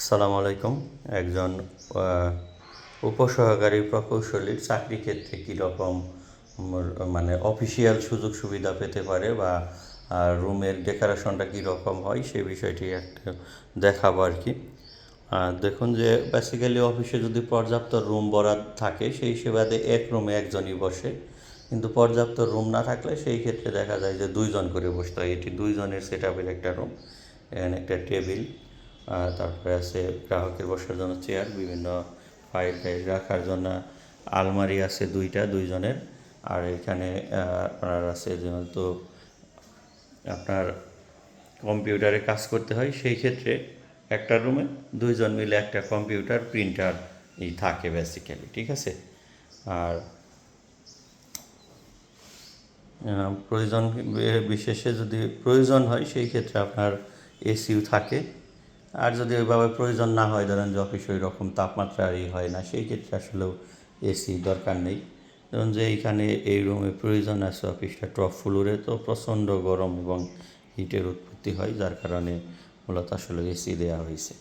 আসসালামু আলাইকুম। একজন উপসহকারী প্রকৌশলীর চাকরি ক্ষেত্রে কীরকম মানে অফিসিয়াল সুযোগ সুবিধা পেতে পারে বা রুমের ডেকোরেশনটা কীরকম হয় সেই বিষয়টি একটা দেখাবো আর কি। দেখুন যে বেসিক্যালি অফিসে যদি পর্যাপ্ত রুম বরাদ থাকে, সেই সুবাদে এক রুমে একজনই বসে। কিন্তু পর্যাপ্ত রুম না থাকলে সেই ক্ষেত্রে দেখা যায় যে দুইজন করে বসতে হয়। এটি দুইজনের সেট একটা রুম এখানে একটা টেবিল তারপরে আছে গ্রাহকের বসার জন্য চেয়ার বিভিন্ন ফাইল টাইল রাখার জন্য আলমারি আছে দুইটা, দুইজনের। আর এখানে আপনার আছে যেহেতু আপনার কম্পিউটারে কাজ করতে হয়, সেই ক্ষেত্রে একটা রুমে দুইজন মিলে একটা কম্পিউটার প্রিন্টার এই থাকে বেসিক্যালি ঠিক আছে? আর প্রয়োজন বিশেষে যদি প্রয়োজন হয়, সেই ক্ষেত্রে আপনার এসিও থাকে। আর যদি ওইভাবে প্রয়োজন না হয়, ধরেন যে অফিসে ওই রকম ই হয় না, সেই ক্ষেত্রে আসলেও এসি দরকার নেই। ধরুন যে এইখানে এই রুমে প্রয়োজন আছে অফিসটা টপ ফ্লোরে তো প্রচণ্ড গরম এবং হিটের উৎপত্তি হয়, যার কারণে মূলত আসলে এসি দেওয়া হয়েছে।